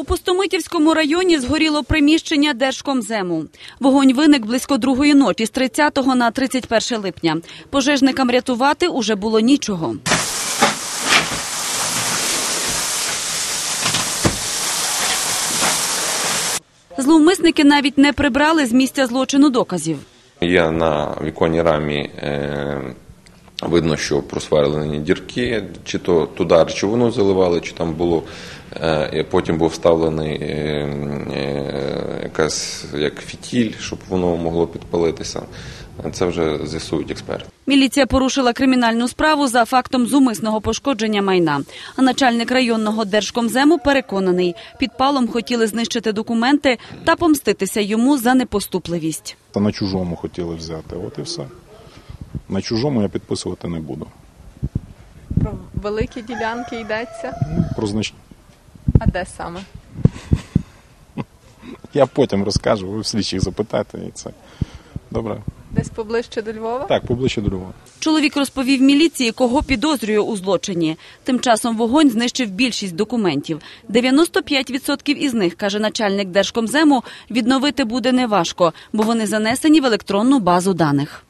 У Пустомитівському районі згоріло приміщення Держкомзему. Вогонь виник близько другої ночі з 30 на 31 липня. Пожежникам рятувати уже було нічого. Зловмисники навіть не прибрали з місця злочину доказів. Є на віконній рамі е, видно, що просверлені дірки, чи то туди речовину заливали, чи там було. е, Потім був вставлений е, е, якась як фітіль, щоб воно могло підпалитися. Це вже з'ясують експерти. Міліція порушила кримінальну справу за фактом зумисного пошкодження майна. А начальник районного держкомзему переконаний, підпалом хотіли знищити документи та помститися йому за непоступливість. Та на чужому хотіли взяти. От і все. На чужому я підписувати не буду. Про великі ділянки йдеться. Ну, Про знач... А де саме? Я потім розкажу, ви в слідчих запитаєте і це. Добре? Десь поближче до Львова? Так, поближче до Львова. Чоловік розповів міліції, кого підозрює у злочині. Тим часом вогонь знищив більшість документів. 95% із них, каже начальник Держкомзему, відновити буде неважко, бо вони занесені в електронну базу даних.